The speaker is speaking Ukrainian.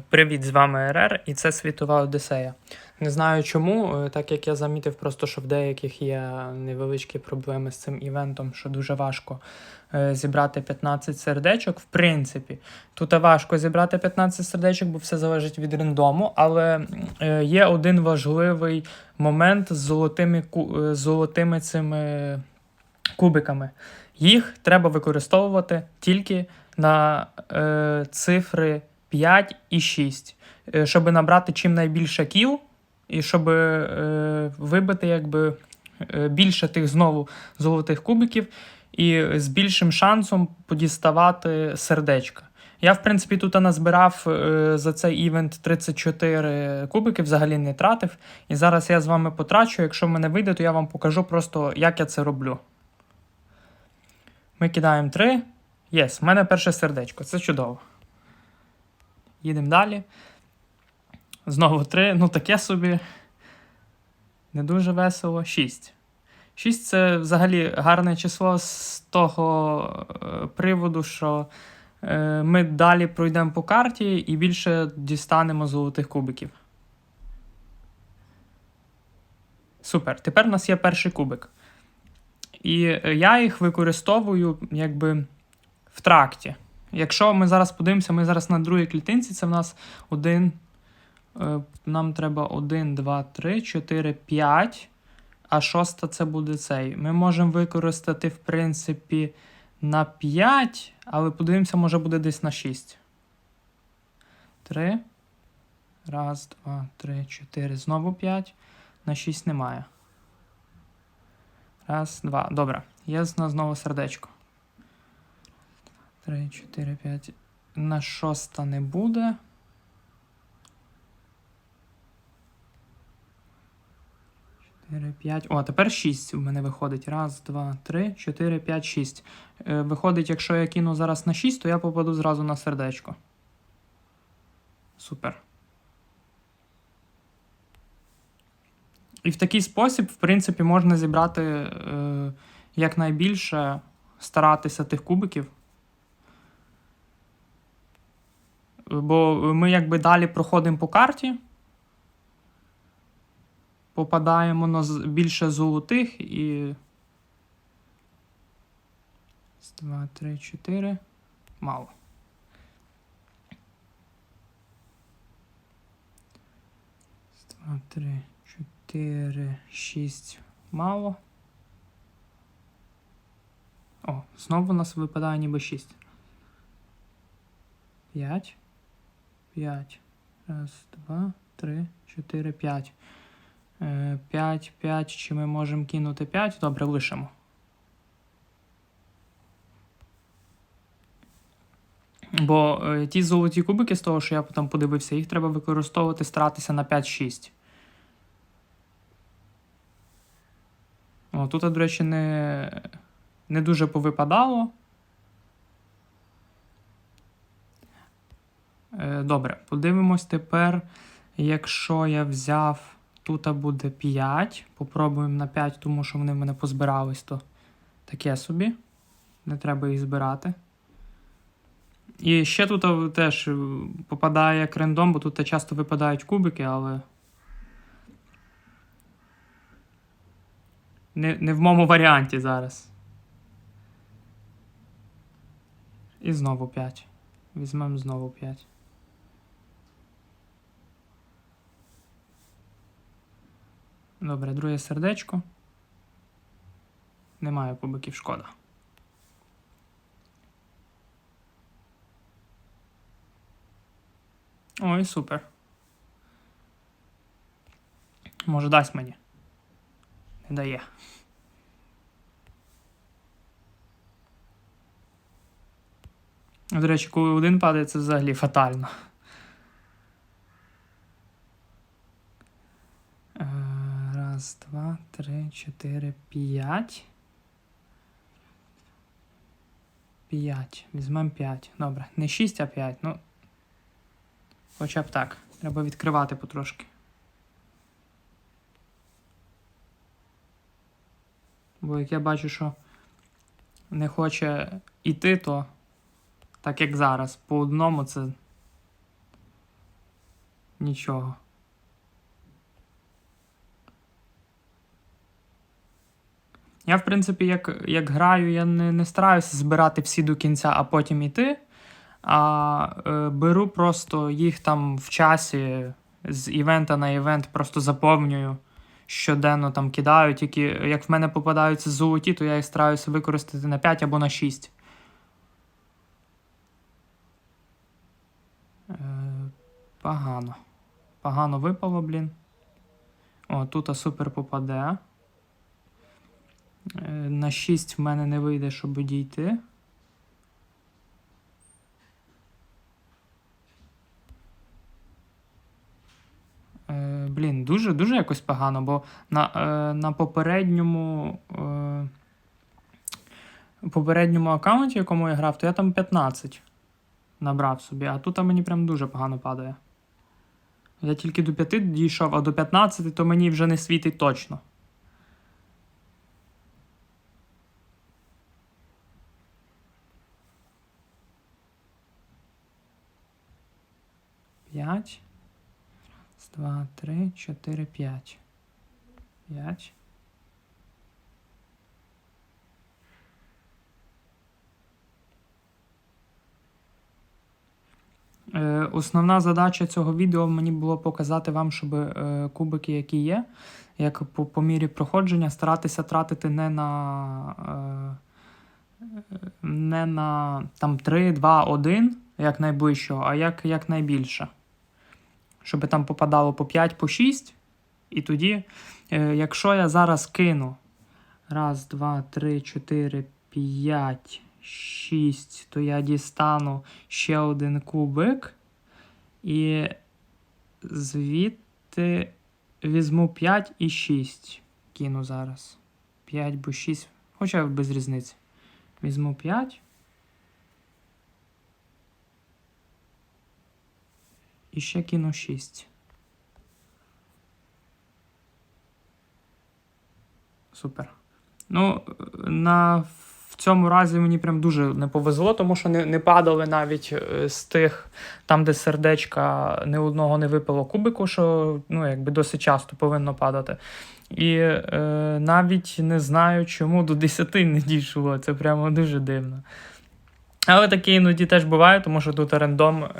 Привіт, з вами РР, і це світова Одіссея. Не знаю чому, е, так як я замітив, просто що в деяких є невеличкі проблеми з цим івентом, що дуже важко е, зібрати 15 сердечок. В принципі, тут важко зібрати 15 сердечок, бо все залежить від рандому, але е, є один важливий момент з золотими, золотими цими кубиками. Їх треба використовувати тільки на е, цифри 5 і 6, е, щоб набрати чим найбільше кіл, і щоб е, вибити якби, е, більше тих знову золотих кубиків, і з більшим шансом подіставати сердечка. Я, в принципі, тут назбирав за цей івент 34 кубики, взагалі не тратив. І зараз я з вами потрачу. Якщо в мене вийде, то я вам покажу просто, як я це роблю. Ми кидаємо 3. Єс, в мене перше сердечко. Це чудово. Їдемо далі. Знову 3. Ну, таке собі. Не дуже весело. 6. 6 це взагалі гарне число з того е, приводу, що е, ми далі пройдемо по карті і більше дістанемо золотих кубиків. Супер. Тепер у нас є перший кубик. І е, я їх використовую якби в тракті. Якщо ми зараз подивимося, ми зараз на другій клітинці, це в нас один. е, Нам треба 1, 2, 3, 4, 5. А шоста це буде цей. Ми можемо використати, в принципі, на 5, але подивимося, може буде десь на 6. 3. Раз, два, три, чотири. Знову 5. На 6 немає. Раз, два. Добре. Є з нас знову сердечко. Три, чотири, п'ять. На шоста не буде. Чотири, п'ять. О, тепер шість в мене виходить. Раз, два, три, чотири, п'ять, шість. Е, виходить, якщо я кину зараз на шість, то я попаду зразу на сердечко. Супер. І в такий спосіб, в принципі, можна зібрати е, якнайбільше, старатися тих кубиків. Бо ми якби далі проходимо по карті, попадаємо на більше золотих і. Раз, Два, три, чотири. Мало. Раз, Два, три, чотири, шість. Мало. О, знову у нас випадає ніби 6. 5. 5. Раз, два, три, чотири, п'ять. Е, П'ять, п'ять. Чи ми можемо кинути 5? Добре, лишимо. Бо е, ті золоті кубики з того, що я потім подивився, їх треба використовувати, старатися на 5-6. О, тут, до речі, не, не дуже повипадало. Добре, подивимось тепер, якщо я взяв, тут буде 5. Попробуємо на 5, тому що вони в мене позбирались, то таке собі. Не треба їх збирати. І ще тут е, теж е, попадає як рандом, бо тут часто випадають кубики, але. Не, не в моєму варіанті зараз. І знову 5. Візьмемо знову 5. Добре, друге сердечко. Немає кубиків, шкода. Ой, супер. Може, дасть мені. Не дає. До речі, коли один падає, це взагалі фатально. Е, Раз, два, три, чотири, п'ять. П'ять. Візьмемо п'ять. Добре. Не шість, а п'ять. Ну. Хоча б так. Треба відкривати потрошки. Бо як я бачу, що не хоче іти, то так як зараз, по одному це нічого. Я, в принципі, як, як граю, я не, не стараюся збирати всі до кінця, а потім йти. А е, беру просто їх там в часі з івента на івент, просто заповнюю. Щоденно там кидаю, тільки як в мене попадаються золоті, то я їх стараюся використати на 5 або на 6. Е, погано. Погано випало, блін. О, тут супер попаде. Е, На 6 в мене не вийде, щоб дійти. Е, блін, дуже, дуже якось погано, бо на, е, на попередньому. Е, попередньому аккаунті, якому я грав, то я там 15 набрав собі, а тут мені прям дуже погано падає. Я тільки до 5 дійшов, а до 15 то мені вже не світить точно. П'ять. Раз, два, три, чотири, п'ять. П'ять. Е, Основна задача цього відео мені було показати вам, щоб е, кубики, які є, як по, по мірі проходження, старатися тратити не на, е, не на там, 3, 2, 1, як найближчого, а як, як найбільше. Щоб там попадало по 5, по 6. І тоді, е, якщо я зараз кину раз, два, три, чотири, п'ять, шість, то я дістану ще один кубик. І звідти візьму 5 і 6. Кину зараз. 5 бо 6. Хоча без різниці. Візьму 5. І ще кину 6. Супер. Ну, на, в цьому разі мені прям дуже не повезло, тому що не, не падали навіть е, з тих, там, де сердечка не одного не випало кубику, що ну, якби досить часто повинно падати. І е, навіть не знаю, чому до 10 не дійшло. Це прямо дуже дивно. Але таке іноді теж буває, тому що тут рандом